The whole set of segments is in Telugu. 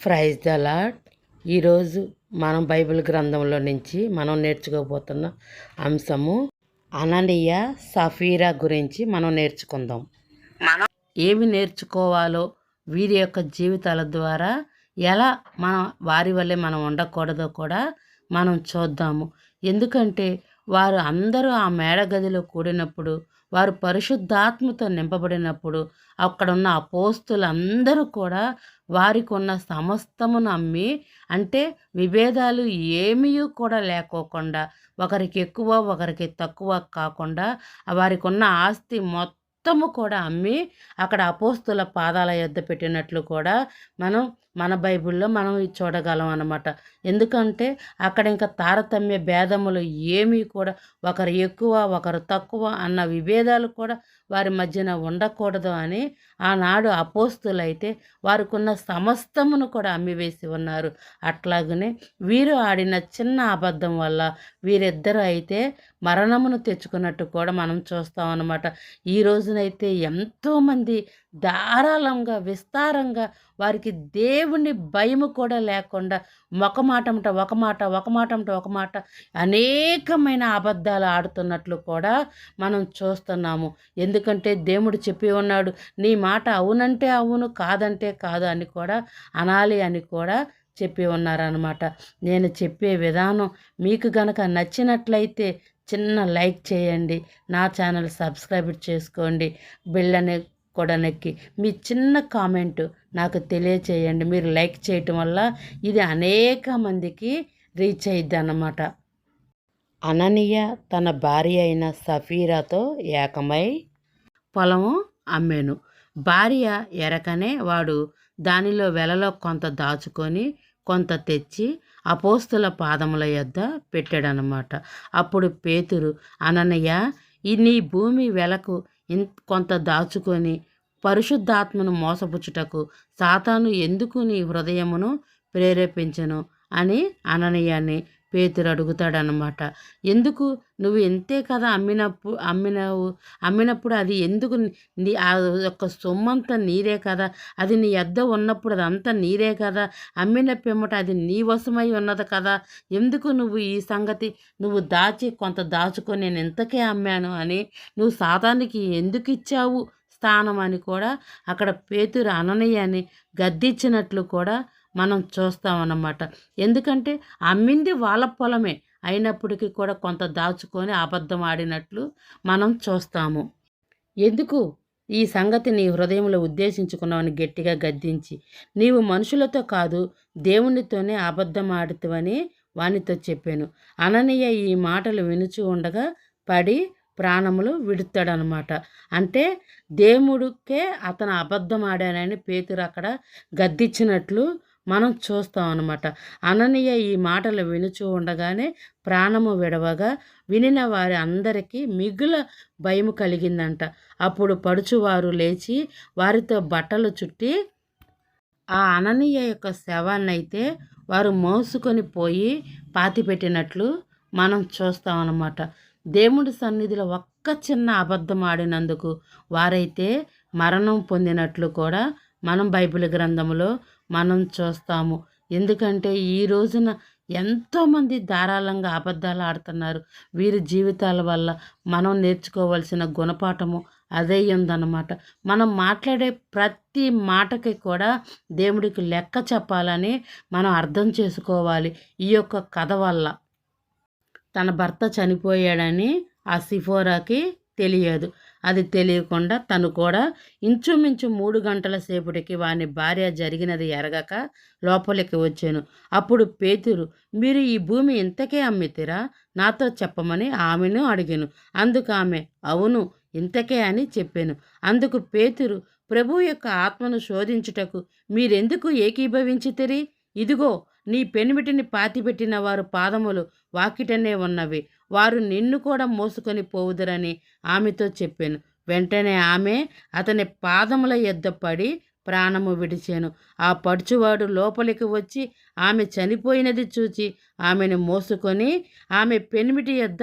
ప్రైజ్ ద లాడ్ ఈరోజు మనం బైబిల్ గ్రంథంలో నుంచి మనం నేర్చుకోబోతున్న అంశము అననీయ సఫీరా గురించి మనం నేర్చుకుందాం. మనం ఏమి నేర్చుకోవాలో వీరి యొక్క జీవితాల ద్వారా ఎలా మనం వారి వల్లే మనం ఉండకూడదో కూడా మనం చూద్దాము. ఎందుకంటే వారు అందరూ ఆ మేడ గదిలో కూడినప్పుడు వారు పరిశుద్ధాత్మతో నింపబడినప్పుడు అక్కడున్న అపోస్తులందరూ కూడా వారికి ఉన్న సమస్తమును అమ్మి అంటే విభేదాలు ఏమీ కూడా లేకోకుండా ఒకరికి ఎక్కువ ఒకరికి తక్కువ కాకుండా వారికి ఉన్న ఆస్తి మొత్తము కూడా అమ్మి అక్కడ అపోస్తుల పాదాల యొద్ద పెట్టినట్లు కూడా మనం మన బైబిల్లో మనం చూడగలం అన్నమాట. ఎందుకంటే అక్కడ ఇంకా తారతమ్య భేదములు ఏమీ కూడా ఒకరు ఎక్కువ ఒకరు తక్కువ అన్న విభేదాలు కూడా వారి మధ్యన ఉండకూడదు అని ఆనాడు అపోస్తులైతే వారికి ఉన్న సమస్తమును కూడా అమ్మివేసి ఉన్నారు. అట్లాగనే వీరు ఆడిన చిన్న అబద్ధం వల్ల వీరిద్దరూ అయితే మరణమును తెచ్చుకున్నట్టు కూడా మనం చూస్తాం అన్నమాట. ఈరోజు రోజునైతే ఎంతోమంది ధారాళంగా విస్తారంగా వారికి దేవుని భయము కూడా లేకుండా ఒక మాటమట ఒక మాట ఒక మాటమట ఒక మాట అనేకమైన అబద్ధాలు ఆడుతున్నట్లు కూడా మనం చూస్తున్నాము. ఎందుకంటే దేవుడు చెప్పి ఉన్నాడు నీ మాట అవునంటే అవును కాదంటే కాదు అని కూడా అనాలి అని కూడా చెప్పి ఉన్నారనమాట నేను చెప్పే విధానం మీకు గనక నచ్చినట్లయితే చిన్న లైక్ చేయండి. నా ఛానల్ సబ్స్క్రైబ్ చేసుకోండి. బిళ్ళని కూడా నొక్కి మీ చిన్న కామెంట్ నాకు తెలియచేయండి. మీరు లైక్ చేయటం వల్ల ఇది అనేక మందికి రీచ్ అయ్యిద్ది అన్నమాట అననీయ తన భార్య అయిన సఫీరాతో ఏకమై పొలము అమ్మాను. భార్య ఎరకనే వాడు దానిలో వెలలో కొంత దాచుకొని కొంత తెచ్చి అపోస్తుల పాదముల యొద్ద పెట్టాడనమాట అప్పుడు పేతురు అననయ్య ఈ నీ భూమి వెలకు ఇన్ కొంత దాచుకొని పరిశుద్ధాత్మను మోసపుచ్చుటకు సాతాను ఎందుకు నీ హృదయమును ప్రేరేపించను? అని అననీయాన్ని పేతురు అడుగుతాడనమాట ఎందుకు? నువ్వు ఎంతే కదా అమ్మినప్పుడు అమ్మినావు? అమ్మినప్పుడు అది ఎందుకు నీ ఆ యొక్క సొమ్మంతా నీరే కదా? అది నీ అద్ద ఉన్నప్పుడు అదంతా నీరే కదా? అమ్మిన పిమ్మట అది నీ వశమై ఉన్నది కదా? ఎందుకు నువ్వు ఈ సంగతి? నువ్వు దాచి కొంత దాచుకొని నేను ఎంతకే అమ్మాను అని నువ్వు సాతానికి ఎందుకు ఇచ్చావు స్థానం అని కూడా అక్కడ పేతురు అననీయాన్ని గద్దించినట్లు కూడా మనం చూస్తామన్నమాట. ఎందుకంటే అమ్మింది వాళ్ళ పొలమే. అయినప్పటికీ కూడా కొంత దాచుకొని అబద్ధం ఆడినట్లు మనం చూస్తాము. ఎందుకు? ఈ సంగతి నీ హృదయంలో ఉద్దేశించుకున్నావని గట్టిగా గద్దించి నీవు మనుషులతో కాదు దేవునితోనే అబద్ధం ఆడుతావని వానితో చెప్పాను. అననీయ ఈ మాటలు వినుచు ఉండగా పడి ప్రాణములు విడుతాడనమాట అంటే దేవుడికే అతను అబద్ధం ఆడానని పేతురు అక్కడ గద్దించినట్లు మనం చూస్తాం అనమాట అననీయ ఈ మాటలు వినుచూ ఉండగానే ప్రాణము విడవగా వినిన వారి అందరికీ మిగుల భయము కలిగిందంట. అప్పుడు పడుచువారు లేచి వారితో బట్టలు చుట్టి ఆ అననీయ యొక్క శవాన్నైతే వారు మోసుకొని పోయి పాతిపెట్టినట్లు మనం చూస్తాం అన్నమాట. దేవుడి సన్నిధిలో ఒక్క చిన్న అబద్ధం ఆడినందుకు వారైతే మరణం పొందినట్లు కూడా మనం బైబిల్ గ్రంథంలో మనం చూస్తాము. ఎందుకంటే ఈ రోజున ఎంతోమంది ధారాళంగా అబద్ధాలు ఆడుతున్నారు. వీరి జీవితాల వల్ల మనం నేర్చుకోవాల్సిన గుణపాఠము అదే ఉందన్నమాట. మనం మాట్లాడే ప్రతి మాటకి కూడా దేవుడికి లెక్క చెప్పాలని మనం అర్థం చేసుకోవాలి ఈ యొక్క కథ వల్ల. తన భర్త చనిపోయాడని ఆ సిఫోరాకి తెలియదు. అది తెలియకుండా తను కూడా ఇంచుమించు మూడు గంటల సేపటికి వాని భార్య జరిగినది ఎరగక లోపలికి వచ్చాను. అప్పుడు పేతురు మీరు ఈ భూమి ఇంతకే అమ్మితిరా? నాతో చెప్పమని ఆమెను అడిగాను. అందుకు ఆమె అవును ఇంతకే అని చెప్పాను. అందుకు పేతురు ప్రభు యొక్క ఆత్మను శోధించుటకు మీరెందుకు ఏకీభవించితిరి? ఇదిగో నీ పెనిమిటిని పాతిపెట్టిన వారు పాదములు వాకిటనే ఉన్నవి. వారు నిన్ను కూడా మోసుకొని పోవుదరని ఆమెతో చెప్పాను. వెంటనే ఆమె అతని పాదముల ఎద్ద పడి ప్రాణము విడిచాను. ఆ పడుచువాడు లోపలికి వచ్చి ఆమె చనిపోయినది చూచి ఆమెను మోసుకొని ఆమె పెనిమిటి యొద్ద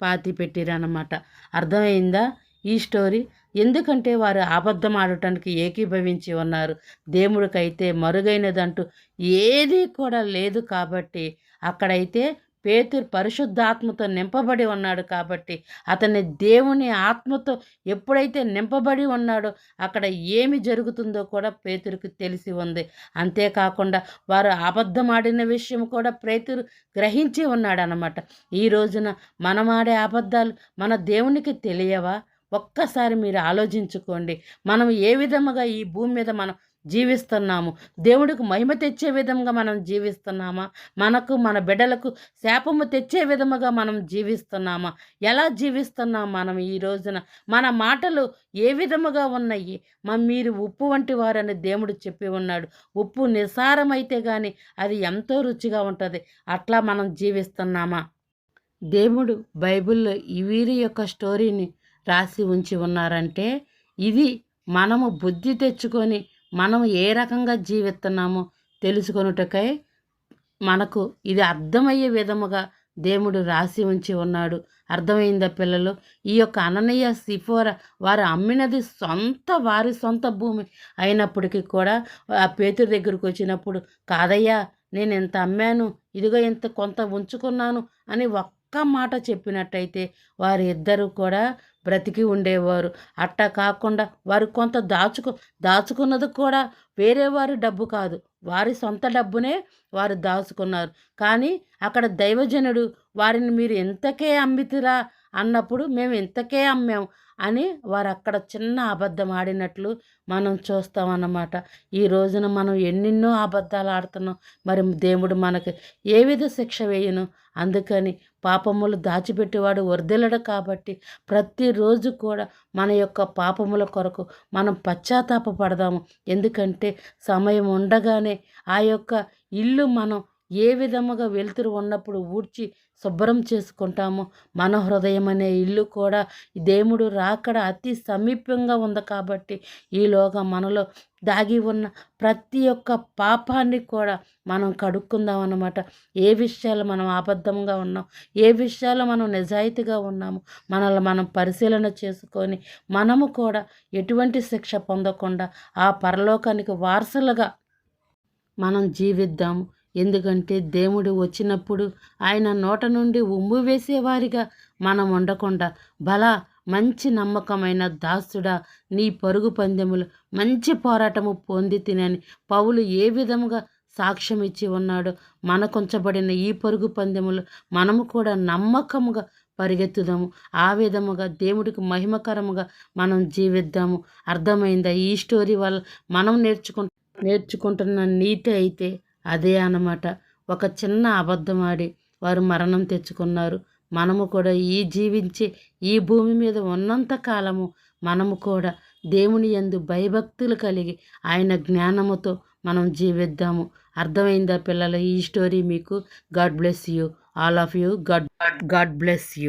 పాతి పెట్టిరన్నమాట అర్థమైందా ఈ స్టోరీ? ఎందుకంటే వారు అబద్ధం ఆడటానికి ఏకీభవించి ఉన్నారు. దేవుడికైతే మరుగైనదంటూ ఏదీ కూడా లేదు కాబట్టి అక్కడైతే పేతురు పరిశుద్ధాత్మతో నింపబడి ఉన్నాడు కాబట్టి అతని దేవుని ఆత్మతో ఎప్పుడైతే నింపబడి ఉన్నాడో అక్కడ ఏమి జరుగుతుందో కూడా పేతురికి తెలిసి ఉంది. అంతేకాకుండా వారు అబద్ధమాడిన విషయం కూడా పేతురు గ్రహించి ఉన్నాడనమాట ఈ రోజున మనం ఆడే అబద్ధాలు మన దేవునికి తెలియవా? ఒక్కసారి మీరు ఆలోచించుకోండి. మనం ఏ విధముగా ఈ భూమి మీద మనం జీవిస్తున్నాము. దేవుడికి మహిమ తెచ్చే విధంగా మనం జీవిస్తున్నామా? మనకు మన బిడ్డలకు శాపము తెచ్చే విధముగా మనం జీవిస్తున్నామా? ఎలా జీవిస్తున్నాం మనం ఈ రోజున? మన మాటలు ఏ విధముగా ఉన్నాయి? మా మీరు ఉప్పు వంటి వారని దేవుడు చెప్పి ఉన్నాడు. ఉప్పు నిసారమైతే కానీ అది ఎంతో రుచిగా ఉంటుంది. అట్లా మనం జీవిస్తున్నామా? దేవుడు బైబిల్లో ఈ వీరి యొక్క స్టోరీని రాసి ఉంచి ఉన్నారంటే ఇది మనము బుద్ధి తెచ్చుకొని మనం ఏ రకంగా జీవిస్తున్నామో తెలుసుకొనుటకై మనకు ఇది అర్థమయ్యే విధముగా దేవుడు రాసి ఉంచి ఉన్నాడు. అర్థమైందా పిల్లలు? ఈ యొక్క అననీయ సిఫోర వారు అమ్మినది సొంత వారి సొంత భూమి అయినప్పటికీ కూడా ఆ పేతురు దగ్గరకు వచ్చినప్పుడు కాదయ్యా నేను ఎంత అమ్మాను ఇదిగో ఇంత కొంత ఉంచుకున్నాను అని ఒక్క మాట చెప్పినట్టయితే వారి ఇద్దరు కూడా బ్రతికి ఉండేవారు. అట్టా కాకుండా వారు కొంత దాచుకు దాచుకున్నది కూడా వేరే వారి డబ్బు కాదు. వారి సొంత డబ్బునే వారు దాచుకున్నారు. కానీ అక్కడ దైవజనుడు వారిని మీరు ఇంతకే అమ్మితిరా? అన్నప్పుడు మేము ఇంతకే అమ్మాము అని వారు అక్కడ చిన్న అబద్ధం ఆడినట్లు మనం చూస్తామన్నమాట. ఈ రోజున మనం ఎన్నెన్నో అబద్ధాలు ఆడుతున్నాం. మరి దేవుడు మనకి ఏ విధ శిక్ష వేయను? అందుకని పాపములు దాచిపెట్టేవాడు వర్ధిల్లడు కాబట్టి ప్రతిరోజు కూడా మన యొక్క పాపముల కొరకు మనం పశ్చాత్తాప పడదాము ఎందుకంటే సమయం ఉండగానే ఆ యొక్క ఇల్లు మనం ఏ విధముగా వెలుతురు ఉన్నప్పుడు ఊడ్చి శుభ్రం చేసుకుంటామో? మన హృదయం అనే ఇల్లు కూడా దేవుడు రాకడ అతి సమీపంగా ఉంది కాబట్టి ఈలోగా మనలో దాగి ఉన్న ప్రతి ఒక్క పాపాన్ని కూడా మనం కడుక్కుందాం అన్నమాట. ఏ విషయాలు మనం అబద్ధంగా ఉన్నాం? ఏ విషయాలు మనం నిజాయితీగా ఉన్నాము? మనల్ని మనం పరిశీలన చేసుకొని మనము కూడా ఎటువంటి శిక్ష పొందకుండా ఆ పరలోకానికి వారసులుగా మనం జీవిద్దాము. ఎందుకంటే దేవుడు వచ్చినప్పుడు ఆయన నోట నుండి ఉమ్ము వేసేవారిగా మనం ఉండకుండా బల మంచి నమ్మకమైన దాసుడా నీ పరుగు పందెములు మంచి పోరాటము పొంది తినని పౌలు ఏ విధముగా సాక్ష్యం ఇచ్చి ఉన్నాడో మనకుంచబడిన ఈ పరుగు పందెములు మనము కూడా నమ్మకముగా పరిగెత్తుదాము. ఆ విధముగా దేవుడికి మహిమకరముగా మనం జీవిద్దాము. అర్థమైందా? ఈ స్టోరీ వల్ల మనం నేర్చుకు నేర్చుకుంటున్న నీతి అయితే అదే అన్నమాట. ఒక చిన్న అబద్ధం ఆడి వారు మరణం తెచ్చుకున్నారు. మనము కూడా ఈ జీవించే ఈ భూమి మీద ఉన్నంత కాలము మనము కూడా దేవుని యందు భయభక్తులు కలిగి ఆయన జ్ఞానముతో మనం జీవిద్దాము. అర్థమైందా పిల్లలు? ఈ స్టోరీ మీకు God bless you. All of you. God God bless you.